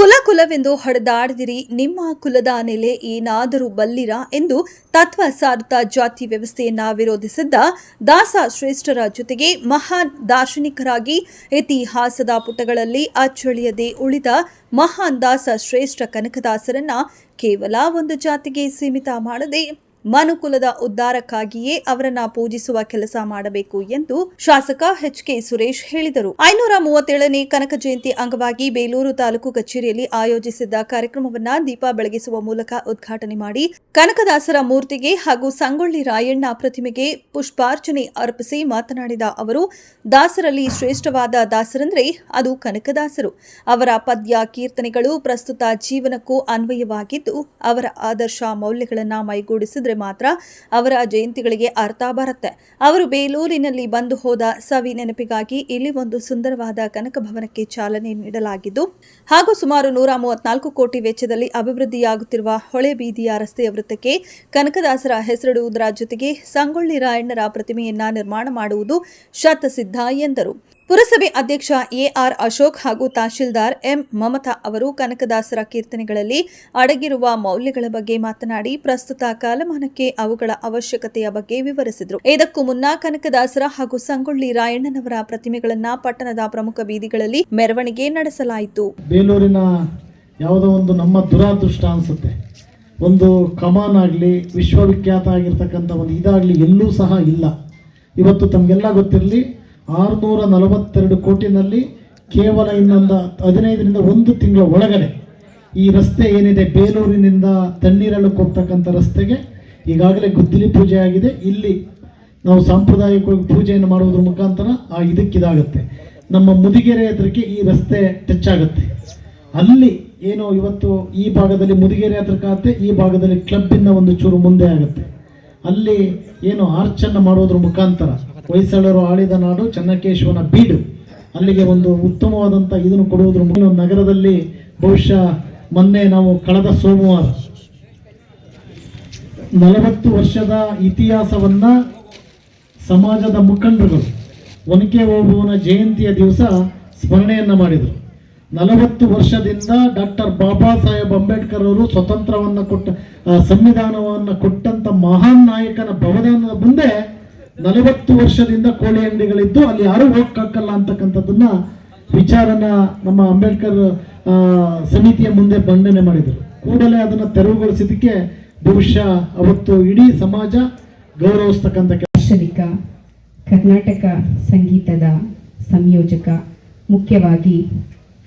ಕುಲ ಕುಲವೆಂದು ಹೊಡೆದಾಡದಿರಿ. ನಿಮ್ಮ ಕುಲದ ನೆಲೆ ಏನಾದರೂ ಬಲ್ಲಿರ ಎಂದು ತತ್ವ ಸಾರತ ಜಾತಿ ವ್ಯವಸ್ಥೆಯನ್ನ ವಿರೋಧಿಸಿದ್ದ ದಾಸ ಶ್ರೇಷ್ಠರ ಜೊತೆಗೆ ಮಹಾನ್ ದಾರ್ಶನಿಕರಾಗಿ ಇತಿಹಾಸದ ಪುಟಗಳಲ್ಲಿ ಅಚ್ಚಳಿಯದೆ ಉಳಿದ ಮಹಾನ್ ದಾಸ ಶ್ರೇಷ್ಠ ಕನಕದಾಸರನ್ನ ಕೇವಲ ಒಂದು ಜಾತಿಗೆ ಸೀಮಿತ ಮಾಡದೆ ಮನುಕುಲದ ಉದ್ಧಾರಕ್ಕಾಗಿಯೇ ಅವರನ್ನ ಪೂಜಿಸುವ ಕೆಲಸ ಮಾಡಬೇಕು ಎಂದು ಶಾಸಕ ಎಚ್ ಕೆ ಸುರೇಶ್ ಹೇಳಿದರು. ಐನೂರ ಮೂವತ್ತೇಳನೇ ಕನಕ ಜಯಂತಿ ಅಂಗವಾಗಿ ಬೇಲೂರು ತಾಲೂಕು ಕಚೇರಿಯಲ್ಲಿ ಆಯೋಜಿಸಿದ್ದ ಕಾರ್ಯಕ್ರಮವನ್ನ ದೀಪ ಬೆಳಗಿಸುವ ಮೂಲಕ ಉದ್ಘಾಟನೆ ಮಾಡಿ ಕನಕದಾಸರ ಮೂರ್ತಿಗೆ ಹಾಗೂ ಸಂಗೊಳ್ಳಿ ರಾಯಣ್ಣ ಪ್ರತಿಮೆಗೆ ಪುಷ್ಪಾರ್ಚನೆ ಅರ್ಪಿಸಿ ಮಾತನಾಡಿದ ಅವರು, ದಾಸರಲ್ಲಿ ಶ್ರೇಷ್ಠವಾದ ದಾಸರಂದ್ರೆ ಅದು ಕನಕದಾಸರು. ಅವರ ಪದ್ಯ, ಕೀರ್ತನೆಗಳು ಪ್ರಸ್ತುತ ಜೀವನಕ್ಕೂ ಅನ್ವಯವಾಗಿದ್ದು, ಅವರ ಆದರ್ಶ ಮೌಲ್ಯಗಳನ್ನ ಮೈಗೂಡಿಸಿದ್ರೆ ಮಾತ್ರ ಅವರ ಜಯಂತಿಗಳಿಗೆ ಅರ್ಥ ಬರುತ್ತೆ. ಅವರು ಬೇಲೂರಿನಲ್ಲಿ ಬಂದು ಹೋದ ಸವಿ ನೆನಪಿಗಾಗಿ ಇಲ್ಲಿ ಒಂದು ಸುಂದರವಾದ ಕನಕ ಭವನಕ್ಕೆ ಚಾಲನೆ ನೀಡಲಾಗಿದ್ದು, ಹಾಗೂ ಸುಮಾರು ನೂರ ಮೂವತ್ನಾಲ್ಕು ಕೋಟಿ ವೆಚ್ಚದಲ್ಲಿ ಅಭಿವೃದ್ಧಿಯಾಗುತ್ತಿರುವ ಹೊಳೆ ಬೀದಿಯ ರಸ್ತೆಯ ವೃತ್ತಕ್ಕೆ ಕನಕದಾಸರ ಹೆಸರಿಡುವುದರ ಜೊತೆಗೆ ಸಂಗೊಳ್ಳಿ ರಾಯಣ್ಣರ ಪ್ರತಿಮೆಯನ್ನ ನಿರ್ಮಾಣ ಮಾಡುವುದು ಶತಸಿದ್ಧ ಎಂದರು. ಪುರಸಭೆ ಅಧ್ಯಕ್ಷ ಎಆರ್ ಅಶೋಕ್ ಹಾಗೂ ತಹಶೀಲ್ದಾರ್ ಎಂ ಮಮತಾ ಅವರು ಕನಕದಾಸರ ಕೀರ್ತನೆಗಳಲ್ಲಿ ಅಡಗಿರುವ ಮೌಲ್ಯಗಳ ಬಗ್ಗೆ ಮಾತನಾಡಿ ಪ್ರಸ್ತುತ ಕಾಲಮಾನಕ್ಕೆ ಅವುಗಳ ಅವಶ್ಯಕತೆಯ ಬಗ್ಗೆ ವಿವರಿಸಿದರು. ಇದಕ್ಕೂ ಮುನ್ನ ಕನಕದಾಸರ ಹಾಗೂ ಸಂಗೊಳ್ಳಿ ರಾಯಣ್ಣನವರ ಪ್ರತಿಮೆಗಳನ್ನ ಪಟ್ಟಣದ ಪ್ರಮುಖ ಬೀದಿಗಳಲ್ಲಿ ಮೆರವಣಿಗೆ ನಡೆಸಲಾಯಿತು. ಬೇಲೂರಿನ ಯಾವುದೋ ಒಂದು ನಮ್ಮ ದುರಾದೃಷ್ಟ ಅನಿಸುತ್ತೆ. ಒಂದು ಕಮಾನ್ ಆಗಲಿ, ವಿಶ್ವವಿಖ್ಯಾತ ಆಗಿರ್ತಕ್ಕಂಥ ಒಂದು ಇದಾಗಲಿ ಎಲ್ಲೂ ಸಹ ಇಲ್ಲ. ಇವತ್ತು ತಮಗೆಲ್ಲ ಗೊತ್ತಿರಲಿ ಆರುನೂರ ನಲವತ್ತೆರಡು ಕೋಟಿನಲ್ಲಿ ಕೇವಲ ಇನ್ನೊಂದು ಹದಿನೈದರಿಂದ ಒಂದು ತಿಂಗಳ ಒಳಗಡೆ ಈ ರಸ್ತೆ ಏನಿದೆ ಬೇಲೂರಿನಿಂದ ತಣ್ಣೀರಳಕ್ಕೆ ಹೋಗ್ತಕ್ಕಂಥ ರಸ್ತೆಗೆ ಈಗಾಗಲೇ ಗುದ್ದಲಿ ಪೂಜೆ ಆಗಿದೆ. ಇಲ್ಲಿ ನಾವು ಸಾಂಪ್ರದಾಯಿಕವಾಗಿ ಪೂಜೆಯನ್ನು ಮಾಡುವುದರ ಮುಖಾಂತರ ಆ ಇದಕ್ಕಿದಾಗುತ್ತೆ ನಮ್ಮ ಮುದಿಗೆರೆ ಹತ್ರಕ್ಕೆ ಈ ರಸ್ತೆ ಟಚ್ ಆಗುತ್ತೆ. ಅಲ್ಲಿ ಏನು ಇವತ್ತು ಈ ಭಾಗದಲ್ಲಿ ಮುದಿಗೆರೆ ಹತ್ರಕ್ಕಾಗುತ್ತೆ ಈ ಭಾಗದಲ್ಲಿ ಕ್ಲಬ್ಬಿಂದ ಒಂದು ಚೂರು ಮುಂದೆ ಆಗುತ್ತೆ. ಅಲ್ಲಿ ಏನು ಆರ್ಚನ್ನು ಮಾಡೋದ್ರ ಮುಖಾಂತರ ಹೊಯ್ಸಳರು ಆಳಿದ ನಾಡು ಚನ್ನಕೇಶವನ ಬೀಡು. ಅಲ್ಲಿಗೆ ಒಂದು ಉತ್ತಮವಾದಂಥ ಇದನ್ನು ಕೊಡುವುದರ ಮೂಲಕ ನಗರದಲ್ಲಿ ಬಹುಶಃ ಮೊನ್ನೆ ನಾವು ಕಳೆದ ಸೋಮವಾರ ನಲವತ್ತು ವರ್ಷದ ಇತಿಹಾಸವನ್ನ ಸಮಾಜದ ಮುಖಂಡರುಗಳು ಒನಕೆ ಓಬುವನ ಜಯಂತಿಯ ದಿವಸ ಸ್ಮರಣೆಯನ್ನ ಮಾಡಿದರು. ನಲವತ್ತು ವರ್ಷದಿಂದ ಡಾಕ್ಟರ್ ಬಾಬಾ ಸಾಹೇಬ್ ಅಂಬೇಡ್ಕರ್ ಅವರು ಸ್ವತಂತ್ರವನ್ನು ಕೊಟ್ಟ ಸಂವಿಧಾನವನ್ನು ಕೊಟ್ಟಂತ ಮಹಾನ್ ನಾಯಕನ ಭವನದ ಮುಂದೆ ನಲವತ್ತು ವರ್ಷದಿಂದ ಕೋಳಿ ಅಂಗಡಿಗಳಿದ್ದು ಅಲ್ಲಿ ಯಾರು ಹೋಗಕ್ಕಾಗಲ್ಲ ಅಂತಕ್ಕಂಥದ್ದನ್ನ ವಿಚಾರನ ನಮ್ಮ ಅಂಬೇಡ್ಕರ್ ಸಮಿತಿಯ ಮುಂದೆ ಬಂಡನೆ ಮಾಡಿದರು. ಕೂಡಲೇ ಅದನ್ನ ತೆರವುಗೊಳಿಸಿದ್ದಕ್ಕೆ ಬಹುಶಃ ಅವತ್ತು ಇಡೀ ಸಮಾಜ ಗೌರವಿಸ್ತಕ್ಕಂಥ ದಾರ್ಶನಿಕ ಕರ್ನಾಟಕ ಸಂಗೀತದ ಸಂಯೋಜಕ, ಮುಖ್ಯವಾಗಿ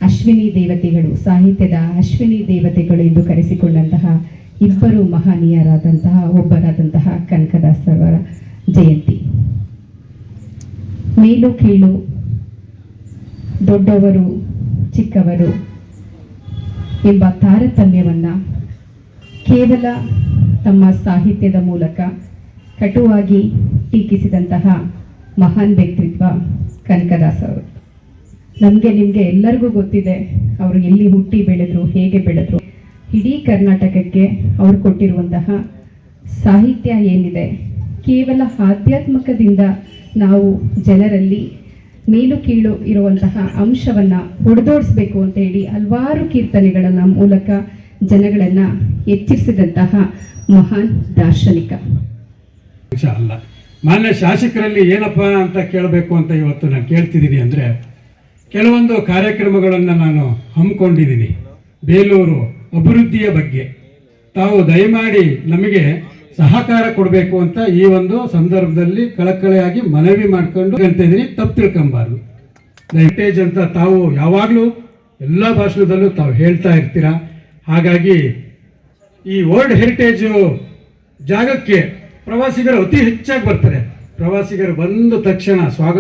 ಅಶ್ವಿನಿ ದೇವತೆಗಳು, ಸಾಹಿತ್ಯದ ಅಶ್ವಿನಿ ದೇವತೆಗಳು ಎಂದು ಕರೆಸಿಕೊಂಡಂತಹ ಇಬ್ಬರು ಮಹನೀಯರಾದಂತಹ, ಒಬ್ಬರಾದಂತಹ ಕನಕದಾಸರವರ ಮೇಲು ಕೀಳು, ದೊಡ್ಡವರು, ಚಿಕ್ಕವರು ಎಂಬ ತಾರತಮ್ಯವನ್ನು ಕೇವಲ ತಮ್ಮ ಸಾಹಿತ್ಯದ ಮೂಲಕ ಕಟುವಾಗಿ ಟೀಕಿಸಿದಂತಹ ಮಹಾನ್ ವ್ಯಕ್ತಿತ್ವ ಕನಕದಾಸ ಅವರು. ನಮಗೆ, ನಿಮಗೆ ಎಲ್ಲರಿಗೂ ಗೊತ್ತಿದೆ, ಅವರು ಎಲ್ಲಿ ಹುಟ್ಟಿ ಬೆಳೆದ್ರು, ಹೇಗೆ ಬೆಳೆದ್ರು. ಇಡೀ ಕರ್ನಾಟಕಕ್ಕೆ ಅವರು ಕೊಟ್ಟಿರುವಂತಹ ಸಾಹಿತ್ಯ ಏನಿದೆ, ಕೇವಲ ಆಧ್ಯಾತ್ಮಕದಿಂದ ನಾವು ಜನರಲ್ಲಿ ಮೇಲು ಕೀಳು ಇರುವಂತಹ ಅಂಶವನ್ನು ಹೊಡೆದೋಡಿಸ್ಬೇಕು ಅಂತ ಹೇಳಿ ಹಲವಾರು ಕೀರ್ತನೆಗಳನ್ನ ಮೂಲಕ ಜನಗಳನ್ನ ಎಚ್ಚರಿಸಿದಂತಹ ಮಹಾನ್ ದಾರ್ಶನಿಕ. ಅಲ್ಲ. ಮಾನ್ಯ ಶಾಸಕರಲ್ಲಿ ಏನಪ್ಪ ಅಂತ ಕೇಳಬೇಕು ಅಂತ ಇವತ್ತು ನಾನು ಕೇಳ್ತಿದ್ದೀನಿ ಅಂದರೆ ಕೆಲವೊಂದು ಕಾರ್ಯಕ್ರಮಗಳನ್ನು ನಾನು ಹಮ್ಮಿಕೊಂಡಿದ್ದೀನಿ. ಬೇಲೂರು ಅಭಿವೃದ್ಧಿಯ ಬಗ್ಗೆ. ತಾವು ದಯಮಾಡಿ ನಮಗೆ ಸಹಕಾರ ಕೊಡಬೇಕು ಅಂತ ಈ ಒಂದು ಸಂದರ್ಭದಲ್ಲಿ ಕಳಕಳಿಯಾಗಿ ಮನವಿ ಮಾಡ್ಕೊಂಡು ಅಂತ ಇದ್ದೀನಿ. ತಪ್ಪು ತಿಳ್ಕೊಂಬಾರ್ದು. ಹೆರಿಟೇಜ್ ಅಂತ ತಾವು ಯಾವಾಗಲೂ ಎಲ್ಲ ಭಾಷಣದಲ್ಲೂ ತಾವು ಹೇಳ್ತಾ ಇರ್ತೀರ? ಹಾಗಾಗಿ ಈ ವರ್ಲ್ಡ್ ಹೆರಿಟೇಜು ಜಾಗಕ್ಕೆ ಪ್ರವಾಸಿಗರು ಅತಿ ಹೆಚ್ಚಾಗಿ ಬರ್ತಾರೆ. ಪ್ರವಾಸಿಗರು ಬಂದ ತಕ್ಷಣ ಸ್ವಾಗತ